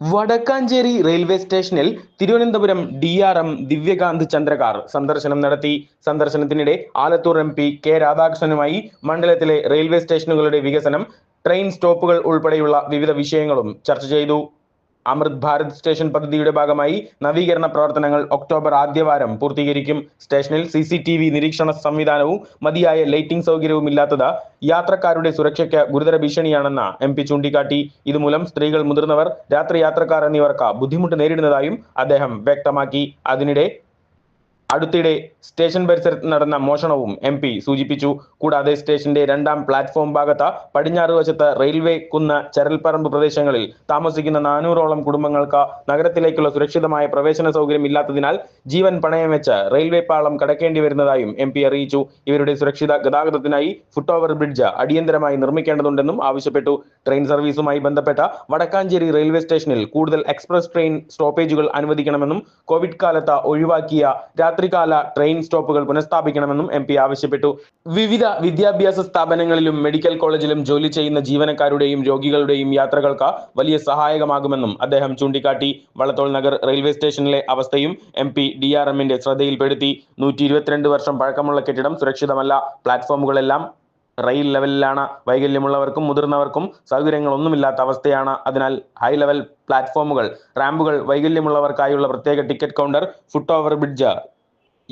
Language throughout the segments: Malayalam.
വടക്കാഞ്ചേരി റെയിൽവേ സ്റ്റേഷനിൽ Thiruvananthapuram D R M Divyakant Chandrakar സന്ദർശനം നടത്തി. സന്ദർശനത്തിനിടെ ആലത്തൂർ എം പി കെ രാധാകൃഷ്ണനുമായി മണ്ഡലത്തിലെ റെയിൽവേ സ്റ്റേഷനുകളുടെ വികസനം ട്രെയിൻ സ്റ്റോപ്പുകൾ ഉൾപ്പെടെയുള്ള വിവിധ വിഷയങ്ങളും ചർച്ച ചെയ്തു. അമൃത് ഭാരത് സ്റ്റേഷൻ പദ്ധതിയുടെ ഭാഗമായി നവീകരണ പ്രവർത്തനങ്ങൾ ഒക്ടോബർ ആദ്യവാരം പൂർത്തീകരിക്കും. സ്റ്റേഷനിൽ സി സി ടി വി നിരീക്ഷണ സംവിധാനവും മതിയായ ലൈറ്റിംഗ് സൗകര്യവും ഇല്ലാത്തത് യാത്രക്കാരുടെ സുരക്ഷയ്ക്ക് ഗുരുതര ഭീഷണിയാണെന്ന് എം പി ചൂണ്ടിക്കാട്ടി. ഇതുമൂലം സ്ത്രീകൾ മുതിർന്നവർ രാത്രി യാത്രക്കാർ എന്നിവർക്ക് ബുദ്ധിമുട്ട് നേരിടുന്നതായും അദ്ദേഹം വ്യക്തമാക്കി. അതിനിടെ അടുത്തിടെ സ്റ്റേഷൻ പരിസരത്ത് നടന്ന മോഷണവും എം പി സൂചിപ്പിച്ചു. കൂടാതെ സ്റ്റേഷന്റെ രണ്ടാം പ്ലാറ്റ്ഫോം ഭാഗത്ത് പടിഞ്ഞാറ് വശത്ത് റെയിൽവേ കുന്ന് ചരൽപ്പറമ്പ് പ്രദേശങ്ങളിൽ താമസിക്കുന്ന നാനൂറോളം കുടുംബങ്ങൾക്ക് നഗരത്തിലേക്കുള്ള സുരക്ഷിതമായ പ്രവേശന സൗകര്യം ഇല്ലാത്തതിനാൽ ജീവൻ പണയം വെച്ച് റെയിൽവേ പാളം കടക്കേണ്ടി വരുന്നതായും എം പി അറിയിച്ചു. ഇവരുടെ സുരക്ഷിത ഗതാഗതത്തിനായി ഫുട് ഓവർ ബ്രിഡ്ജ് അടിയന്തരമായി നിർമ്മിക്കേണ്ടതുണ്ടെന്നും ആവശ്യപ്പെട്ടു. ട്രെയിൻ സർവീസുമായി ബന്ധപ്പെട്ട വടക്കാഞ്ചേരി റെയിൽവേ സ്റ്റേഷനിൽ കൂടുതൽ എക്സ്പ്രസ് ട്രെയിൻ സ്റ്റോപ്പേജുകൾ അനുവദിക്കണമെന്നും കോവിഡ് കാലത്ത് ഒഴിവാക്കിയ രാത്രികാല ട്രെയിൻ സ്റ്റോപ്പുകൾ പുനഃസ്ഥാപിക്കണമെന്നും എം പി ആവശ്യപ്പെട്ടു. വിവിധ വിദ്യാഭ്യാസ സ്ഥാപനങ്ങളിലും മെഡിക്കൽ കോളേജിലും ജോലി ചെയ്യുന്ന ജീവനക്കാരുടെയും രോഗികളുടെയും യാത്രകൾക്ക് വലിയ സഹായകമാകുമെന്നും അദ്ദേഹം ചൂണ്ടിക്കാട്ടി. വളത്തോൾ നഗർ റെയിൽവേ സ്റ്റേഷനിലെ അവസ്ഥയും എം പി ഡി ആർ എമ്മിന്റെ ശ്രദ്ധയിൽപ്പെടുത്തി. നൂറ്റി ഇരുപത്തിരണ്ട് വർഷം പഴക്കമുള്ള കെട്ടിടം സുരക്ഷിതമല്ല. പ്ലാറ്റ്ഫോമുകളെല്ലാം റെയിൽ ലെവലിലാണ് വൈകല്യമുള്ളവർക്കും മുതിർന്നവർക്കും സൗകര്യങ്ങളൊന്നുമില്ലാത്ത അവസ്ഥയാണ്. അതിനാൽ ഹൈ ലെവൽ പ്ലാറ്റ്ഫോമുകൾ റാമ്പുകൾ വൈകല്യമുള്ളവർക്കായുള്ള പ്രത്യേക ticket counter foot over bridge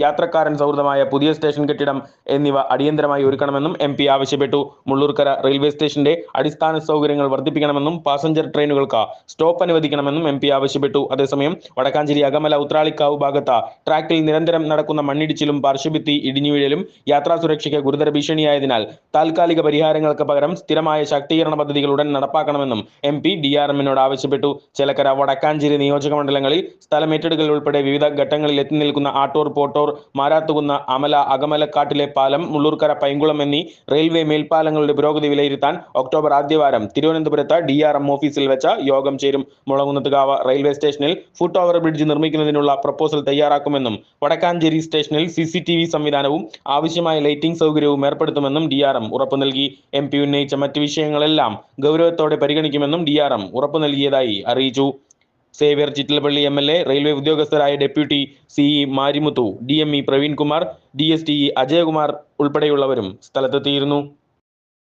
യാത്രക്കാരൻ സൗഹൃദമായ പുതിയ സ്റ്റേഷൻ കെട്ടിടം എന്നിവ അടിയന്തരമായി ഒരുക്കണമെന്നും എം പി ആവശ്യപ്പെട്ടു. മുള്ളൂർക്കര റെയിൽവേ സ്റ്റേഷന്റെ അടിസ്ഥാന സൗകര്യങ്ങൾ വർദ്ധിപ്പിക്കണമെന്നും പാസഞ്ചർ ട്രെയിനുകൾക്ക് സ്റ്റോപ്പ് അനുവദിക്കണമെന്നും എം പി ആവശ്യപ്പെട്ടു. അതേസമയം വടക്കാഞ്ചേരി അകമല ഉത്രാളിക്കാവ് ഭാഗത്ത് ട്രാക്കിൽ നിരന്തരം നടക്കുന്ന മണ്ണിടിച്ചിലും പാർശ്വഭിത്തി ഇടിഞ്ഞുവീഴലും യാത്രാ സുരക്ഷയ്ക്ക് ഗുരുതര ഭീഷണിയായതിനാൽ താൽക്കാലിക പരിഹാരങ്ങൾക്ക് പകരം സ്ഥിരമായ ശാക്തീകരണ പദ്ധതികൾ ഉടൻ നടപ്പാക്കണമെന്നും എം പി ഡി ആർ എമ്മിനോട് ആവശ്യപ്പെട്ടു. ചേലക്കര വടക്കാഞ്ചേരി നിയോജക മണ്ഡലങ്ങളിൽ സ്ഥലമേറ്റെടുക്കൽ ഉൾപ്പെടെ വിവിധ ഘട്ടങ്ങളിൽ എത്തി നിൽക്കുന്ന ആട്ടോർ പോട്ടൂർ മാരാത്തുകുന്ന അമല അകമലക്കാട്ടിലെ പാലം മുള്ളൂർക്കര പൈങ്കുളം എന്നീ റെയിൽവേ മേൽപ്പാലങ്ങളുടെ പുരോഗതി വിലയിരുത്താൻ ഒക്ടോബർ ആദ്യവാരം തിരുവനന്തപുരത്ത് ഡി ആർ എം ഓഫീസിൽ വെച്ച് യോഗം ചേരും. മുളകുന്നത്തുകാവ് റെയിൽവേ സ്റ്റേഷനിൽ ഫുട് ഓവർ ബ്രിഡ്ജ് നിർമ്മിക്കുന്നതിനുള്ള പ്രപ്പോസൽ തയ്യാറാക്കുമെന്നും വടക്കാഞ്ചേരി സ്റ്റേഷനിൽ സി സി ടി വി സംവിധാനവും ആവശ്യമായ ലൈറ്റിംഗ് സൗകര്യവും ഏർപ്പെടുത്തുമെന്നും ഡി ആർ എം ഉറപ്പു നൽകി. എം പി ഉന്നയിച്ച മറ്റ് വിഷയങ്ങളെല്ലാം ഗൗരവത്തോടെ പരിഗണിക്കുമെന്നും ഡി ആർ എം ഉറപ്പു നൽകിയതായി അറിയിച്ചു. Xavier Chittilappally M L A railway ഉദ്യോഗസ്ഥരായ deputy CE Marimuthu D M E Praveenkumar D S T E Ajayakumar ഉൾപ്പെടെയുള്ളവരും സ്ഥലത്തെത്തിയിരുന്നു.